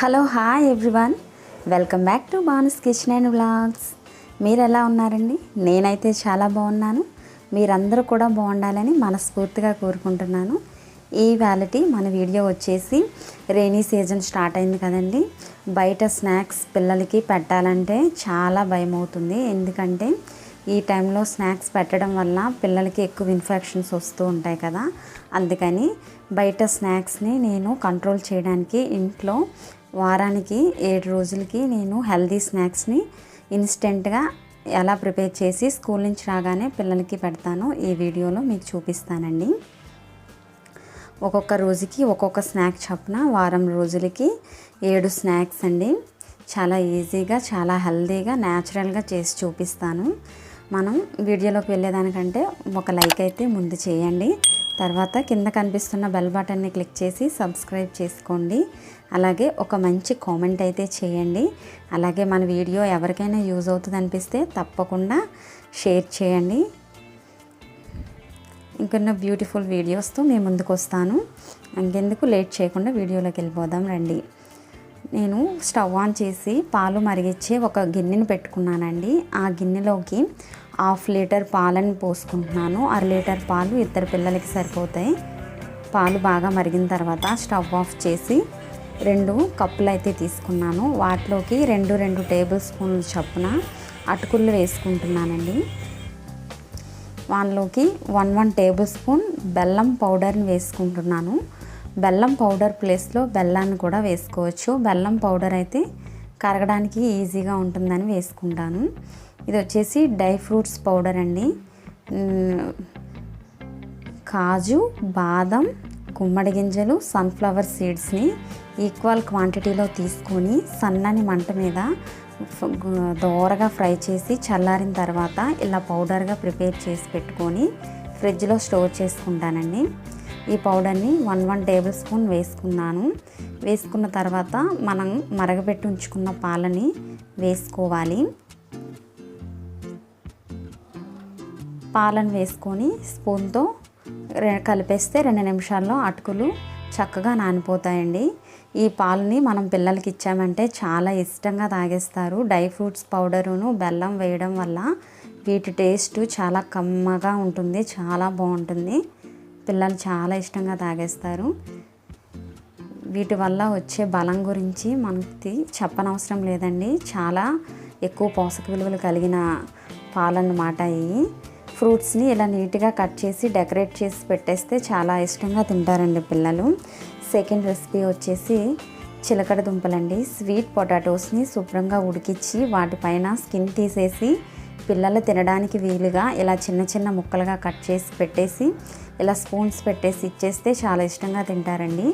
Hello hi everyone. Welcome back to Bhanu's kitchen and vlogs. మీరు ఎలా ఉన్నారండి? నేనైతే చాలా బాగున్నాను. మీరందరూ కూడా బాగుండాలని మనస్ఫూర్తిగా కోరుకుంటున్నాను. ఈ వ్యాలిటీ మన వీడియో వచ్చేసి రెయినీ సీజన్ స్టార్ట్ అయింది కదండి. బయట స్నాక్స్ పిల్లలకి పెట్టాలంటే చాలా భయం అవుతుంది ఎందుకంటే ఈ టైంలో స్నాక్స్ పెట్టడం వల్ల పిల్లలకి ఎక్కువ ఇన్ఫెక్షన్స్ వస్తూ ఉంటాయి కదా. అందుకని బయట స్నాక్స్ని నేను కంట్రోల్ చేయడానికి ఇంట్లో వారానికి ఏడు రోజులకి నేను హెల్దీ స్నాక్స్ని ఇన్స్టెంట్గా ఎలా ప్రిపేర్ చేసి స్కూల్ నుంచి రాగానే పిల్లలకి పెడతానో ఈ వీడియోలో మీకు చూపిస్తానండి. ఒక్కొక్క రోజుకి ఒక్కొక్క స్నాక్ చొప్పున వారం రోజులకి ఏడు స్నాక్స్ అండి. చాలా ఈజీగా చాలా హెల్దీగా న్యాచురల్గా చేసి చూపిస్తాను. మనం వీడియోలోకి వెళ్ళేదానికంటే ఒక లైక్ అయితే ముందు చేయండి. తర్వాత కింద కనిపిస్తున్న బెల్ బటన్ని క్లిక్ చేసి సబ్స్క్రైబ్ చేసుకోండి. అలాగే ఒక మంచి కామెంట్ అయితే చేయండి. అలాగే మన వీడియో ఎవరికైనా యూజ్ అవుతుంది అనిపిస్తే తప్పకుండా షేర్ చేయండి. ఇంకొన్న బ్యూటిఫుల్ వీడియోస్తో మేము ముందుకు వస్తాను. ఇంకెందుకు లేట్ చేయకుండా వీడియోలోకి వెళ్ళిపోదాం రండి. నేను స్టవ్ ఆన్ చేసి పాలు మరిగించే ఒక గిన్నెని పెట్టుకున్నానండి. ఆ గిన్నెలోకి హాఫ్ లీటర్ పాలను పోసుకుంటున్నాను. అర లీటర్ పాలు ఇద్దరు పిల్లలకి సరిపోతాయి. పాలు బాగా మరిగిన తర్వాత స్టవ్ ఆఫ్ చేసి రెండు కప్పులు అయితే తీసుకున్నాను. వాటిలోకి రెండు రెండు టేబుల్ స్పూన్లు చొప్పున అటుకులు వేసుకుంటున్నానండి. వాళ్ళలోకి వన్ వన్ టేబుల్ స్పూన్ బెల్లం పౌడర్ని వేసుకుంటున్నాను. బెల్లం పౌడర్ ప్లేస్లో బెల్లాన్ని కూడా వేసుకోవచ్చు. బెల్లం పౌడర్ అయితే కరగడానికి ఈజీగా ఉంటుందని వేసుకుంటాను. ఇది వచ్చేసి డ్రై ఫ్రూట్స్ పౌడర్ అండి. కాజు బాదం గుమ్మడి గింజలు సన్ఫ్లవర్ సీడ్స్ని ఈక్వల్ క్వాంటిటీలో తీసుకొని సన్నని మంట మీద దోరగా ఫ్రై చేసి చల్లారిన తర్వాత ఇలా పౌడర్గా ప్రిపేర్ చేసి పెట్టుకొని ఫ్రిడ్జ్లో స్టోర్ చేసుకుంటానండి. ఈ పౌడర్ని వన్ వన్ టేబుల్ స్పూన్ వేసుకున్నాను. వేసుకున్న తర్వాత మనం మరగబెట్టి ఉంచుకున్న పాలని వేసుకోవాలి. పాలను వేసుకొని స్పూన్తో కలిపేస్తే రెండు నిమిషాల్లో అటుకులు చక్కగా నానిపోతాయండి. ఈ పాలని మనం పిల్లలకి ఇచ్చామంటే చాలా ఇష్టంగా తాగేస్తారు. డ్రై ఫ్రూట్స్ పౌడరును బెల్లం వేయడం వల్ల వీటి టేస్ట్ చాలా కమ్మగా ఉంటుంది చాలా బాగుంటుంది. పిల్లలు చాలా ఇష్టంగా తాగేస్తారు. వీటి వల్ల వచ్చే బలం గురించి మనకి చెప్పనవసరం లేదండి. చాలా ఎక్కువ పోషక విలువలు కలిగిన పాలన్నమాట ఇవి. ఫ్రూట్స్ని ఇలా నీట్గా కట్ చేసి డెకరేట్ చేసి పెట్టేస్తే చాలా ఇష్టంగా తింటారండి పిల్లలు. సెకండ్ రెసిపీ వచ్చేసి చిలకడ దుంపలండి. స్వీట్ పొటాటోస్ని శుభ్రంగా ఉడికించి వాటిపైన స్కిన్ తీసేసి పిల్లలు తినడానికి వీలుగా ఇలా చిన్న చిన్న ముక్కలుగా కట్ చేసి పెట్టేసి ఇలా స్పూన్స్ పెట్టేసి ఇచ్చేస్తే చాలా ఇష్టంగా తింటారండి.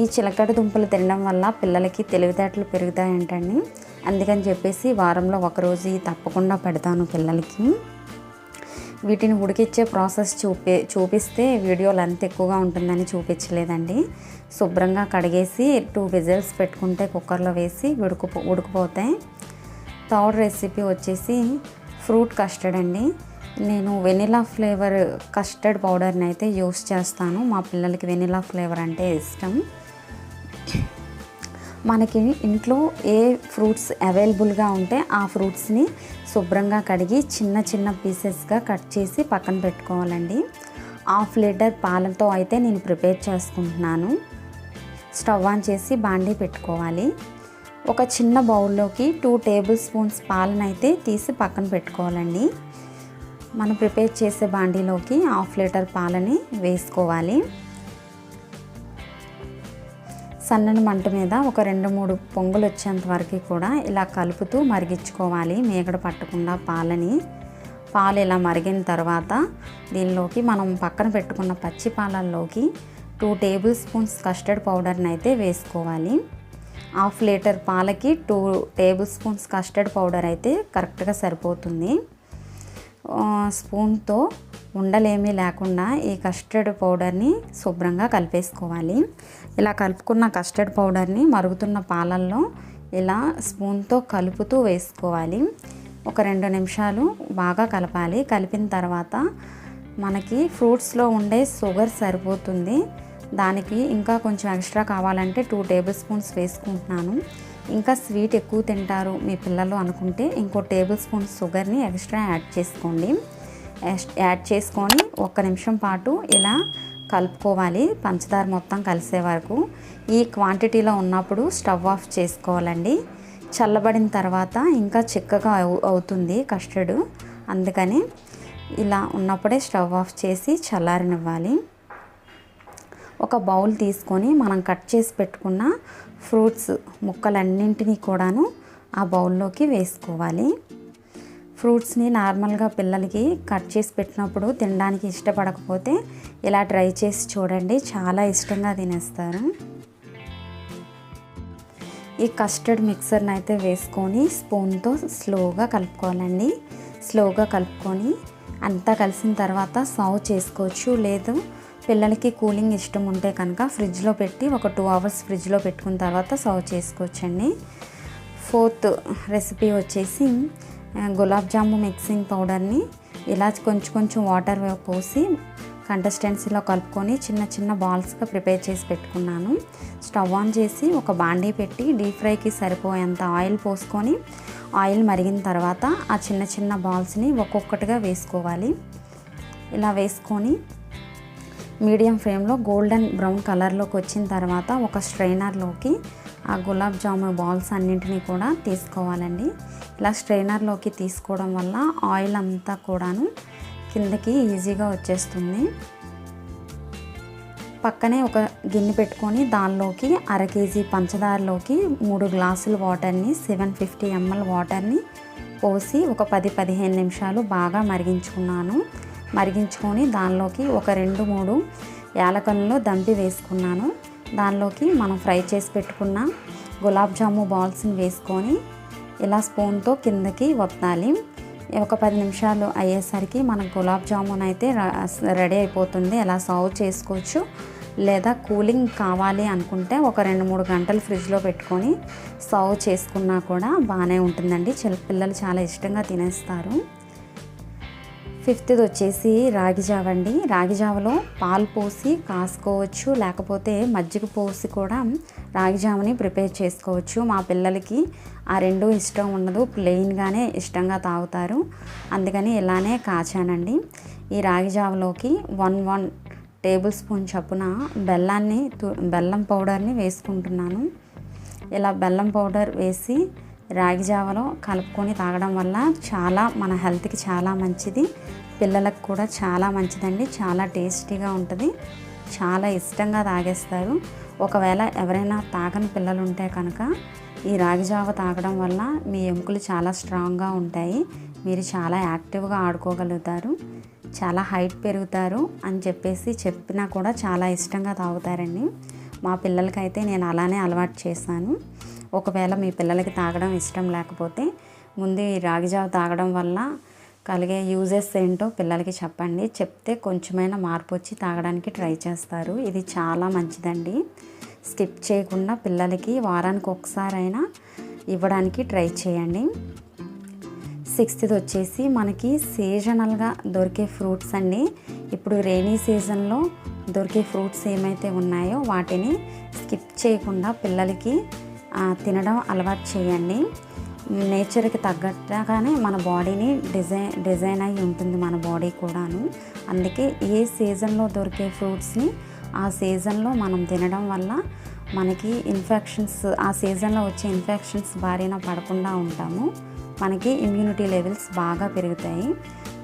ఈ చిలకడ దుంపలు తినడం వల్ల పిల్లలకి తెలివితేటలు పెరుగుతాయంటండి. అందుకని చెప్పేసి వారంలో ఒకరోజు తప్పకుండా పెడతాను పిల్లలకి. వీటిని ఉడికిచ్చే ప్రాసెస్ చూపి చూపిస్తే వీడియో లెంత్ ఎక్కువగా ఉంటుందని చూపించలేదండి. శుభ్రంగా కడిగేసి టూ విజిల్స్ పెట్టుకుంటే కుక్కర్లో వేసి ఉడుకుపో ఉడికిపోతాయి. థర్డ్ రెసిపీ వచ్చేసి ఫ్రూట్ కస్టర్డ్ అండి. నేను వెనిలా ఫ్లేవర్ కస్టర్డ్ పౌడర్ని అయితే యూస్ చేస్తాను. మా పిల్లలకి వెనిలా ఫ్లేవర్ అంటే ఇష్టం. మనకి ఇంట్లో ఏ ఫ్రూట్స్ అవైలబుల్గా ఉంటే ఆ ఫ్రూట్స్ని శుభ్రంగా కడిగి చిన్న చిన్న పీసెస్గా కట్ చేసి పక్కన పెట్టుకోవాలండి. హాఫ్ లీటర్ పాలతో అయితే నేను ప్రిపేర్ చేసుకుంటున్నాను. స్టవ్ ఆన్ చేసి బాండీ పెట్టుకోవాలి. ఒక చిన్న బౌల్లోకి టూ టేబుల్ స్పూన్స్ పాలనైతే తీసి పక్కన పెట్టుకోవాలండి. మనం ప్రిపేర్ చేసే బాండీలోకి హాఫ్ లీటర్ పాలని వేసుకోవాలి. సన్నని మంట మీద ఒక రెండు మూడు పొంగులు వచ్చేంత వరకు కూడా ఇలా కలుపుతూ మరిగించుకోవాలి. మేగడ పట్టకుండా పాలని. పాలు ఇలా మరిగిన తర్వాత దీనిలోకి మనం పక్కన పెట్టుకున్న పచ్చి పాలల్లోకి టూ టేబుల్ స్పూన్స్ కస్టర్డ్ పౌడర్ని అయితే వేసుకోవాలి. హాఫ్ లీటర్ పాలకి two table spoons custard powder అయితే కరెక్ట్గా సరిపోతుంది. స్పూన్తో ఉండలేమీ లేకుండా ఈ కస్టర్డ్ పౌడర్ని శుభ్రంగా కలిపేసుకోవాలి. ఇలా కలుపుకున్న కస్టర్డ్ పౌడర్ని మరుగుతున్న పాలల్లో ఇలా స్పూన్తో కలుపుతూ వేసుకోవాలి. ఒక రెండు నిమిషాలు బాగా కలపాలి. కలిపిన తర్వాత మనకి ఫ్రూట్స్లో ఉండే షుగర్ సరిపోతుంది. దానికి ఇంకా కొంచెం ఎక్స్ట్రా కావాలంటే టూ టేబుల్ స్పూన్స్ వేసుకుంటున్నాను. ఇంకా స్వీట్ ఎక్కువ తింటారు మీ పిల్లలు అనుకుంటే ఇంకో టేబుల్ స్పూన్ షుగర్ని ఎక్స్ట్రా యాడ్ చేసుకోండి. యాడ్- యాడ్ చేసుకొని ఒక్క నిమిషం పాటు ఇలా కలుపుకోవాలి. పంచదార మొత్తం కలిసే వరకు. ఈ క్వాంటిటీలో ఉన్నప్పుడు స్టవ్ ఆఫ్ చేసుకోవాలండి. చల్లబడిన తర్వాత ఇంకా చిక్కగా అవు- అవుతుంది కస్టర్డ్. అందుకని ఇలా ఉన్నప్పుడే స్టవ్ ఆఫ్ చేసి చల్లారనివ్వాలి. ఒక బౌల్ తీసుకొని మనం కట్ చేసి పెట్టుకున్న ఫ్రూట్స్ ముక్కలన్నింటినీ కూడాను ఆ బౌల్లోకి వేసుకోవాలి. ఫ్రూట్స్ని నార్మల్గా పిల్లలకి కట్ చేసి పెట్టినప్పుడు తినడానికి ఇష్టపడకపోతే ఇలా ట్రై చేసి చూడండి చాలా ఇష్టంగా తినేస్తారు. ఈ కస్టర్డ్ మిక్సర్ని అయితే వేసుకొని స్పూన్తో స్లోగా కలుపుకోవాలండి. స్లోగా కలుపుకొని అంతా కలిసిన తర్వాత సర్వ్ చేసుకోవచ్చు. లేదు పిల్లలకి కూలింగ్ ఇష్టం ఉంటే కనుక ఫ్రిడ్జ్లో పెట్టి ఒక టూ అవర్స్ ఫ్రిడ్జ్లో పెట్టుకున్న తర్వాత సర్వ్ చేసుకోవచ్చండి. ఫోర్త్ రెసిపీ వచ్చేసి గులాబ్ జాము మిక్సింగ్ పౌడర్ని ఇలా కొంచెం కొంచెం వాటర్ పోసి కంటెస్టెన్సీలో కలుపుకొని చిన్న చిన్న బాల్స్గా ప్రిపేర్ చేసి పెట్టుకున్నాను. స్టవ్ ఆన్ చేసి ఒక బాండీ పెట్టి డీప్ ఫ్రైకి సరిపోయేంత ఆయిల్ పోసుకొని ఆయిల్ మరిగిన తర్వాత ఆ చిన్న చిన్న బాల్స్ని ఒక్కొక్కటిగా వేసుకోవాలి. ఇలా వేసుకొని మీడియం ఫ్లేమ్లో గోల్డెన్ బ్రౌన్ కలర్లోకి వచ్చిన తర్వాత ఒక స్ట్రైనర్లోకి ఆ గులాబ్ జామున్ బాల్స్ అన్నింటినీ కూడా తీసుకోవాలండి. ఇలా స్ట్రైనర్లోకి తీసుకోవడం వల్ల ఆయిల్ అంతా కూడాను కిందకి ఈజీగా వచ్చేస్తుంది. పక్కనే ఒక గిన్నె పెట్టుకొని దానిలోకి అర కేజీ పంచదారలోకి మూడు గ్లాసుల వాటర్ని సెవెన్ ఫిఫ్టీ ఎంఎల్ వాటర్ని పోసి ఒక పది పదిహేను నిమిషాలు బాగా మరిగించుకున్నాను. మరిగించుకొని దానిలోకి ఒక రెండు మూడు యాలకలను దంపి వేసుకున్నాను. దానిలోకి మనం ఫ్రై చేసి పెట్టుకున్న గులాబ్ జాము బాల్స్ని వేసుకొని ఇలా స్పూన్తో కిందకి వత్తాలి. ఒక పది నిమిషాలు అయ్యేసరికి మన గులాబ్ జామున్ అయితే రెడీ అయిపోతుంది. ఎలా సర్వ్ చేసుకోవచ్చు లేదా కూలింగ్ కావాలి అనుకుంటే ఒక రెండు మూడు గంటలు ఫ్రిడ్జ్లో పెట్టుకొని సర్వ్ చేసుకున్నా కూడా బాగానే ఉంటుందండి. చిన్న పిల్లలు చాలా ఇష్టంగా తినేస్తారు. ఫిఫ్త్ది వచ్చేసి రాగి జావ అండి రాగి జావలో పాలు పోసి కాసుకోవచ్చు. లేకపోతే మజ్జిగ పోసి కూడా రాగి జావని ప్రిపేర్ చేసుకోవచ్చు. మా పిల్లలకి ఆ రెండు ఇష్టం ఉండదు. ప్లెయిన్గానే ఇష్టంగా తాగుతారు. అందుకని ఇలానే కాచానండి. ఈ రాగి జావలోకి వన్ వన్ టేబుల్ స్పూన్ చొప్పున బెల్లాన్ని తు- బెల్లం పౌడర్ని వేసుకుంటున్నాను. ఇలా బెల్లం పౌడర్ వేసి రాగి జావలో కలుపుకొని తాగడం వల్ల చాలా మన హెల్త్కి చాలా మంచిది. పిల్లలకు కూడా చాలా మంచిదండి. చాలా టేస్టీగా ఉంటుంది. చాలా ఇష్టంగా తాగేస్తారు. ఒకవేళ ఎవరైనా తాగని పిల్లలు ఉంటే కనుక ఈ రాగి జావ తాగడం వల్ల మీ ఎముకలు చాలా స్ట్రాంగ్గా ఉంటాయి. మీరు చాలా యాక్టివ్గా ఆడుకోగలుగుతారు. చాలా హైట్ పెరుగుతారు అని చెప్పేసి చెప్పినా కూడా చాలా ఇష్టంగా తాగుతారండి. మా పిల్లలకైతే నేను అలానే అలవాటు చేశాను. ఒకవేళ మీ పిల్లలకి తాగడం ఇష్టం లేకపోతే ముందు ఈ రాగిజావ తాగడం వల్ల కలిగే యూజెస్ ఏంటో పిల్లలకి చెప్పండి. చెప్తే కొంచెమైనా మార్పు వచ్చి తాగడానికి ట్రై చేస్తారు. ఇది చాలా మంచిదండి. స్కిప్ చేయకుండా పిల్లలకి వారానికి ఒకసారైనా ఇవ్వడానికి ట్రై చేయండి. సిక్స్త్ది వచ్చేసి మనకి సీజనల్గా దొరికే ఫ్రూట్స్ అండి. ఇప్పుడు రెయినీ సీజన్లో దొరికే ఫ్రూట్స్ ఏమైతే ఉన్నాయో వాటిని స్కిప్ చేయకుండా పిల్లలకి తినడం అలవాటు చేయండి. నేచర్కి తగ్గట్టుగానే మన బాడీని డిజైన్ డిజైన్ అయి ఉంటుంది మన బాడీ కూడాను. అందుకే ఏ సీజన్లో దొరికే ఫ్రూట్స్ని ఆ సీజన్లో మనం తినడం వల్ల మనకి ఇన్ఫెక్షన్స్ ఆ సీజన్లో వచ్చే ఇన్ఫెక్షన్స్ బారిన పడకుండా ఉంటాము. మనకి ఇమ్యూనిటీ లెవెల్స్ బాగా పెరుగుతాయి.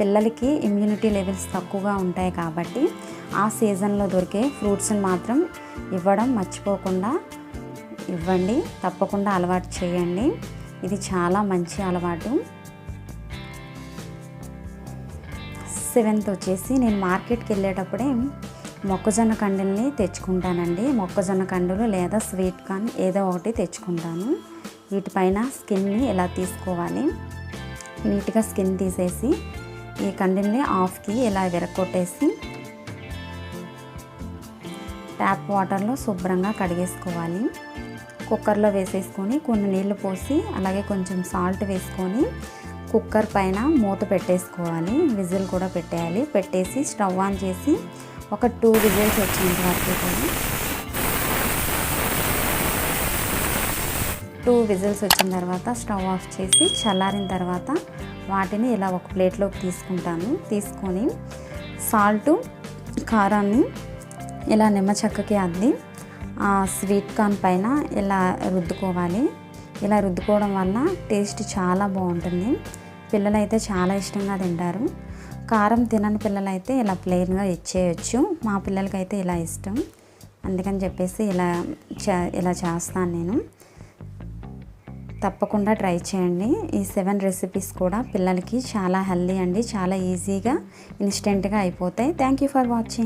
పిల్లలకి ఇమ్యూనిటీ లెవెల్స్ తక్కువగా ఉంటాయి కాబట్టి ఆ సీజన్లో దొరికే ఫ్రూట్స్ని మాత్రం ఇవ్వడం మర్చిపోకుండా ఇవ్వండి. తప్పకుండా అలవాటు చేయండి. ఇది చాలా మంచి అలవాటు. సెవెంత్ వచ్చేసి నేను మార్కెట్కి వెళ్ళేటప్పుడే మొక్కజొన్న కండుల్ని తెచ్చుకుంటానండి. మొక్కజొన్న కండులు లేదా స్వీట్ కార్న్ ఏదో ఒకటి తెచ్చుకుంటాను. వీటిపైన స్కిన్ని ఇలా తీసుకోవాలి? నీట్గా స్కిన్ తీసేసి ఈ కండుల్ని ఆఫ్కి ఇలా విరగొట్టేసి ట్యాప్ వాటర్లో శుభ్రంగా కడిగేసుకోవాలి. కుక్కర్లో వేసేసుకొని కొన్ని నీళ్ళు పోసి అలాగే కొంచెం సాల్ట్ వేసుకొని కుక్కర్ పైన మూత పెట్టేసుకోవాలి. విజిల్ కూడా పెట్టేయాలి. పెట్టేసి స్టవ్ ఆన్ చేసి ఒక టూ విజిల్స్ వచ్చినంత వరకు కూడా టూ విజిల్స్ వచ్చిన తర్వాత స్టవ్ ఆఫ్ చేసి చల్లారిన తర్వాత వాటిని ఇలా ఒక ప్లేట్లోకి తీసుకుంటాను. తీసుకొని సాల్టు కారాన్ని ఇలా నిమ్మ చెక్కకి అద్ది. స్వీట్ కార్న్ పైన ఇలా రుద్దుకోవాలి. ఇలా రుద్దుకోవడం వల్ల టేస్ట్ చాలా బాగుంటుంది. పిల్లలైతే చాలా ఇష్టంగా తింటారు. కారం తినని పిల్లలైతే ఇలా ప్లెయిన్గా ఇచ్చేయచ్చు. మా పిల్లలకైతే ఇలా ఇష్టం. అందుకని చెప్పేసి ఇలా చే- ఇలా చేస్తాను నేను. తప్పకుండా ట్రై చేయండి. ఈ సెవెన్ రెసిపీస్ కూడా పిల్లలకి చాలా హెల్దీ అండి. చాలా ఈజీగా ఇన్స్టెంట్గా అయిపోతాయి. Thank you for watching